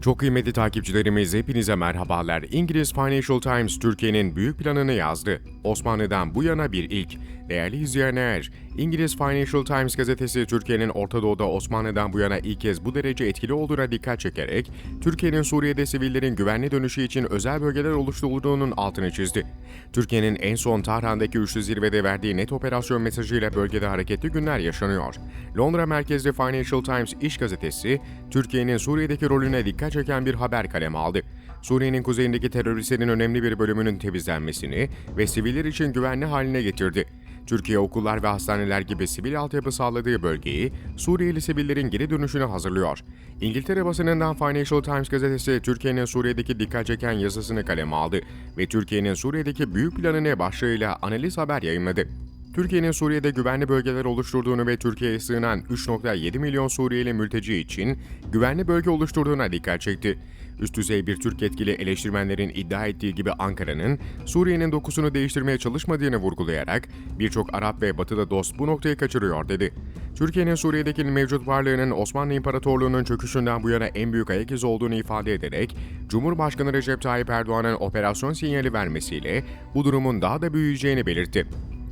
Çok kıymetli takipçilerimiz hepinize merhabalar. İngiliz Financial Times Türkiye'nin büyük planını yazdı. Osmanlı'dan bu yana bir ilk. Değerli izleyenler, İngiliz Financial Times gazetesi Türkiye'nin Orta Doğu'da Osmanlı'dan bu yana ilk kez bu derece etkili olduğuna dikkat çekerek, Türkiye'nin Suriye'de sivillerin güvenli dönüşü için özel bölgeler oluşturulduğunun altını çizdi. Türkiye'nin en son Tahran'daki üçlü zirvede verdiği net operasyon mesajıyla bölgede hareketli günler yaşanıyor. Londra merkezli Financial Times iş gazetesi, Türkiye'nin Suriye'deki rolüne dikkat çeken bir haber kaleme aldı. Suriye'nin kuzeyindeki teröristlerin önemli bir bölümünün temizlenmesini ve siviller için güvenli haline getirdi. Türkiye okullar ve hastaneler gibi sivil altyapı sağladığı bölgeyi Suriyeli sivillerin geri dönüşüne hazırlıyor. İngiltere basınından Financial Times gazetesi Türkiye'nin Suriye'deki dikkat çeken yazısını kaleme aldı ve Türkiye'nin Suriye'deki büyük planını başlığıyla analiz haber yayınladı. Türkiye'nin Suriye'de güvenli bölgeler oluşturduğunu ve Türkiye'ye sığınan 3.7 milyon Suriyeli mülteci için güvenli bölge oluşturduğuna dikkat çekti. Üst düzey bir Türk yetkili eleştirmenlerin iddia ettiği gibi Ankara'nın Suriye'nin dokusunu değiştirmeye çalışmadığını vurgulayarak birçok Arap ve Batılı dost bu noktayı kaçırıyor dedi. Türkiye'nin Suriye'deki mevcut varlığının Osmanlı İmparatorluğu'nun çöküşünden bu yana en büyük ayak izi olduğunu ifade ederek, Cumhurbaşkanı Recep Tayyip Erdoğan'ın operasyon sinyali vermesiyle bu durumun daha da büyüyeceğini belirtti.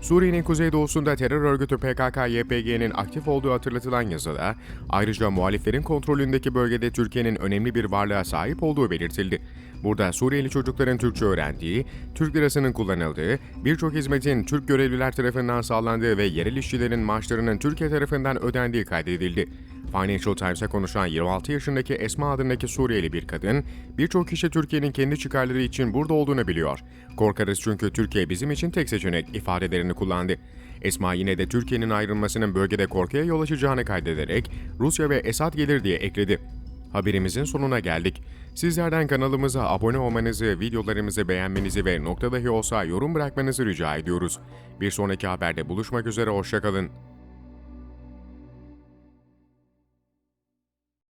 Suriye'nin kuzeydoğusunda terör örgütü PKK-YPG'nin aktif olduğu hatırlatılan yazıda, ayrıca muhaliflerin kontrolündeki bölgede Türkiye'nin önemli bir varlığa sahip olduğu belirtildi. Burada Suriyeli çocukların Türkçe öğrendiği, Türk lirasının kullanıldığı, birçok hizmetin Türk görevliler tarafından sağlandığı ve yerel işçilerin maaşlarının Türkiye tarafından ödendiği kaydedildi. Financial Times'a konuşan 26 yaşındaki Esma adındaki Suriyeli bir kadın, birçok kişi Türkiye'nin kendi çıkarları için burada olduğunu biliyor. Korkarız çünkü Türkiye bizim için tek seçenek ifadelerini kullandı. Esma yine de Türkiye'nin ayrılmasının bölgede korkuya yol açacağını kaydederek Rusya ve Esad gelir diye ekledi. Haberimizin sonuna geldik. Sizlerden kanalımıza abone olmanızı, videolarımızı beğenmenizi ve nokta dahi olsa yorum bırakmanızı rica ediyoruz. Bir sonraki haberde buluşmak üzere, hoşçakalın.